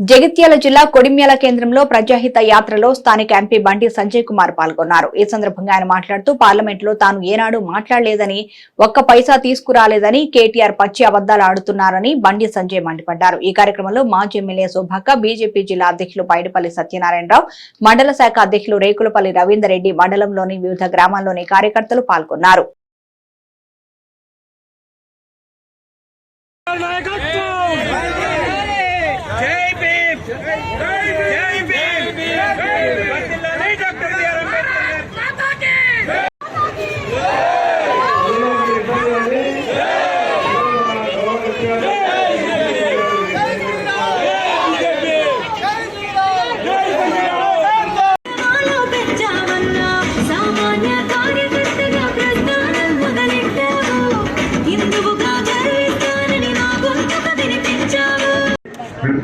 జగిత్యాల జిల్లా కొడిమ్యాల కేంద్రంలో ప్రజాహిత యాత్రలో స్థానిక ఎంపీ బండి సంజయ్ కుమార్ పాల్గొన్నారు. ఈ సందర్భంగా ఆయన మాట్లాడుతూ పార్లమెంట్లో తాను ఏనాడు మాట్లాడలేదని ఒక్క పైసా తీసుకురాలేదని కేటీఆర్ పచ్చి అబద్దాలు ఆడుతున్నారని బండి సంజయ్ మండిపడ్డారు. ఈ కార్యక్రమంలో మాజీ ఎమ్మెల్యే శోభాక బీజేపీ జిల్లా అధ్యక్షులు పైడిపల్లి సత్యనారాయణరావు మండల శాఖ అధ్యక్షులు రేకులపల్లి రవీందర్ రెడ్డి మండలంలోని వివిధ గ్రామాల్లోని కార్యకర్తలు పాల్గొన్నారు.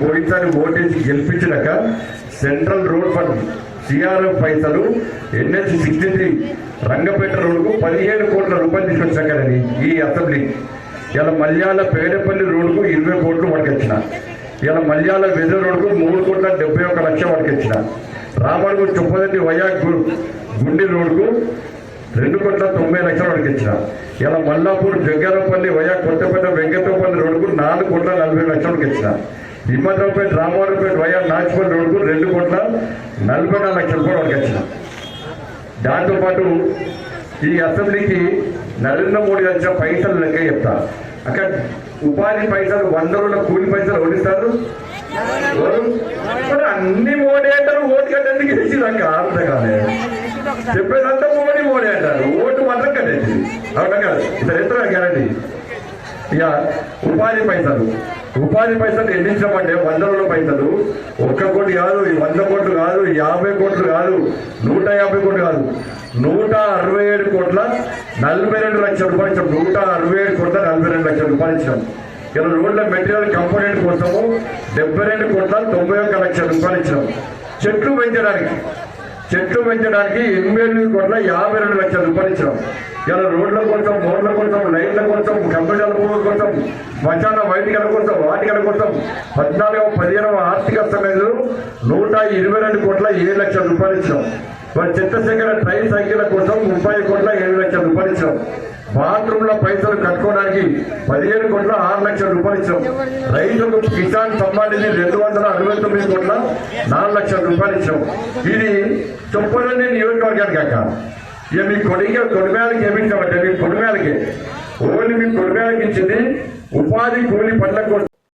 పోయినసారి ఓటేసి గెలిపించినాక సెంట్రల్ రోడ్ ఫండ్ సిఆర్ఎఫ్ పైసలు ఎన్హెచ్ సిక్స్టీ త్రీ రంగపేట రోడ్కు పదిహేను కోట్ల రూపాయలు తీసుకొచ్చాకని ఈ అసెంబ్లీ. ఇలా మల్యాల పేడపల్లి రోడ్కు ఇరవై కోట్లు పట్టుకొచ్చిన ఇలా మల్యాల వెద రోడ్కు మూడు కోట్ల డెబ్బై ఒక లక్ష పట్టుకొచ్చిన రామడుగు చుప్పదండి వయా గుండి రోడ్కు రెండు కోట్ల తొంభై లక్షలు పట్టుకొచ్చిన ఇలా మల్లాపూర్ జగ్గారపల్లి వయా కొత్తపేట వెంకటపల్లి రోడ్డుకు నాలుగు కోట్ల నలభై లక్షలు ఇచ్చిన హిమ్మరావుపేట రామారావుపేట వైఆర్ నాచుపల్లి రోడ్కు రెండు కోట్ల నలభై నాలుగు లక్షల రూపాయలు పట్టుకొచ్చిన దాంతోపాటు ఈ అసెంబ్లీకి నరేంద్ర మోడీ వచ్చిన పైసలు లెక్క చెప్తా. అక్కడ ఉపాధి పైసలు వంద రోజుల కూలి పైసలు ఓడిస్తారు అన్ని మోడీ అంటారు ఓటు కట్టండి గెలిచి నాకు అర్థం కాలేదు చెప్పేదంతా మోడీ మోడీ అంటారు. ఓటు మాత్రం కట్టేది. అవునా కాదు? ఇతర ఇక ఉపాధి పైసలు. ఉపాధి పైసలు ఎన్నించమంటే ఇచ్చామంటే పైసలు. ఒక్క కోటి కాదు ఈ వంద కోట్లు కాదు యాభై కోట్లు కాదు నూట యాభై కోట్లు కాదు. నూట అరవై ఏడు కోట్ల నలభై రెండు లక్షల రూపాయలు ఇచ్చాం. నూట అరవై ఏడు కోట్ల నలభై రెండు లక్షల రూపాయలు ఇచ్చాం. ఇలా రోడ్ల మెటీరియల్ కంపోనెంట్ కోసము డెబ్బై రెండు కోట్ల తొంభై ఒక్క లక్షల రూపాయలు ఇచ్చాం. చెట్లు పెంచడానికి చెట్లు పెంచడానికి ఎనిమిది ఎనిమిది కోట్ల యాభై రెండు లక్షల రూపాయలు ఇచ్చాం. ఇలా రోడ్ల కోసం బోర్ల కోసం లైట్ల కోసం కంప్యూటర్ల కోసం మధ్యాహ్న వైద్యుల కోసం వాటికల కోసం పద్నాలుగవ పదిహేనవ ఆర్థిక సమయంలో నూట ఇరవై రెండు కోట్ల ఏడు లక్షల రూపాయలు ఇచ్చాం మరి చిత్తశంకర ట్రైన్ ట్రై సైకిళ్ళ కోసం ముప్పై కోట్ల ఏడు లక్షల రూపాయలు ఇచ్చాం బాత్రూంల పైసలు కట్టుకోవడానికి పదిహేను కోట్ల ఆరు లక్షల రూపాయలు ఇచ్చాం రైతులకు కిసాన్ సమ్మాన్ నిధి రెండు వందల అరవై తొమ్మిది కోట్ల నాలుగు లక్షల రూపాయలు ఇచ్చాం ఇది చొప్పులని నియోజకవర్గానికి కాక. ఇక మీ కొడుకు కొడుమేళకి ఏమి కాబట్టి మీ కొడుమేళకి ఓన్లీ మీ కొడుమేళకి ఇచ్చింది ఉపాధి కూలి పనుల